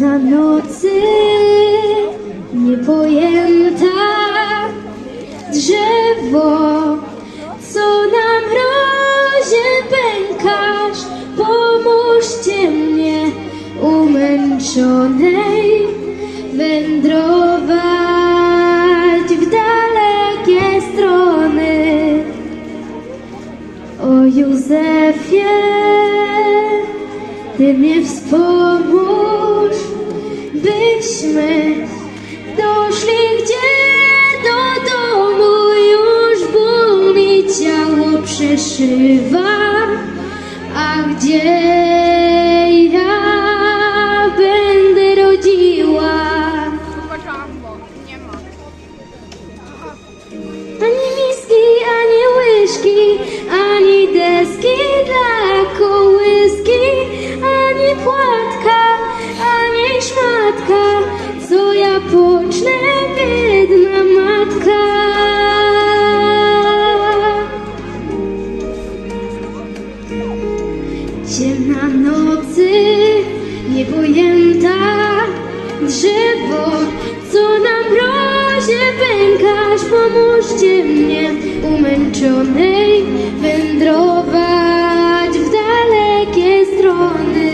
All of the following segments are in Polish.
Na nocy niepojęta drzewo, co na mrozie pękasz, pomóżcie mnie umęczonej wędrować w dalekie strony. O Józefie, Ty mnie wspomóż, byśmy doszli gdzie? Do domu. Już ból mi ciało przeszywa, a gdzie ja będę rodziła. Ani miski, ani łyżki, ani deski Ciemna nocy, niepojęta drzewo, co na mrozie pękasz, pomóżcie mnie umęczonej wędrować w dalekie strony.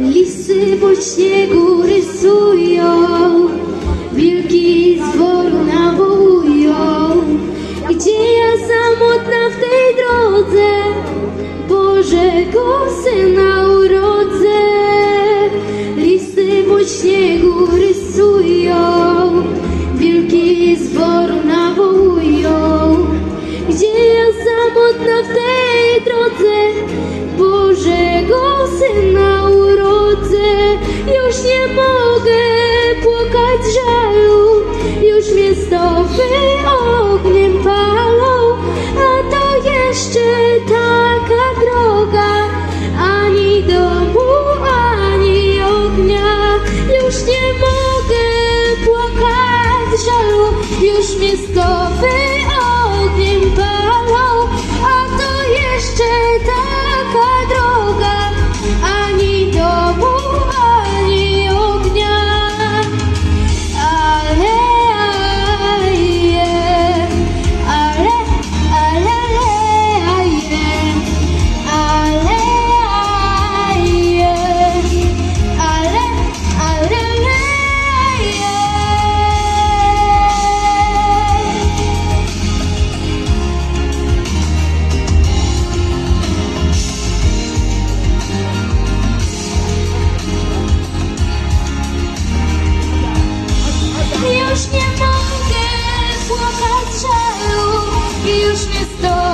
Lisy po śniegu rysują, ja samotna w tej drodze, Bożego Syna urodzę. Już nie mogę płakać żalu, już mnie stopy ogniem palą, a to jeszcze taka droga, ani domu, ani ognia. Już nie mogę płakać żalu, już mnie stopy nie mogę z żalu, już mnie stopy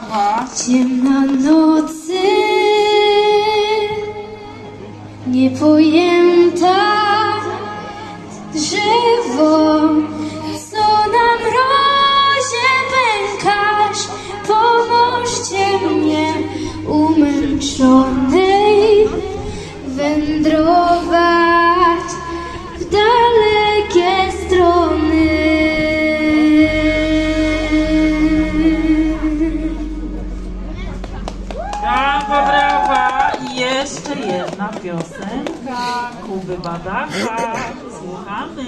brawa. Ciemna nocy, niepojęta drzewo, co na mrozie pękasz, pomóżcie mnie umęczonej wędrować jedna piosenka Kuby Badaka. Słuchamy.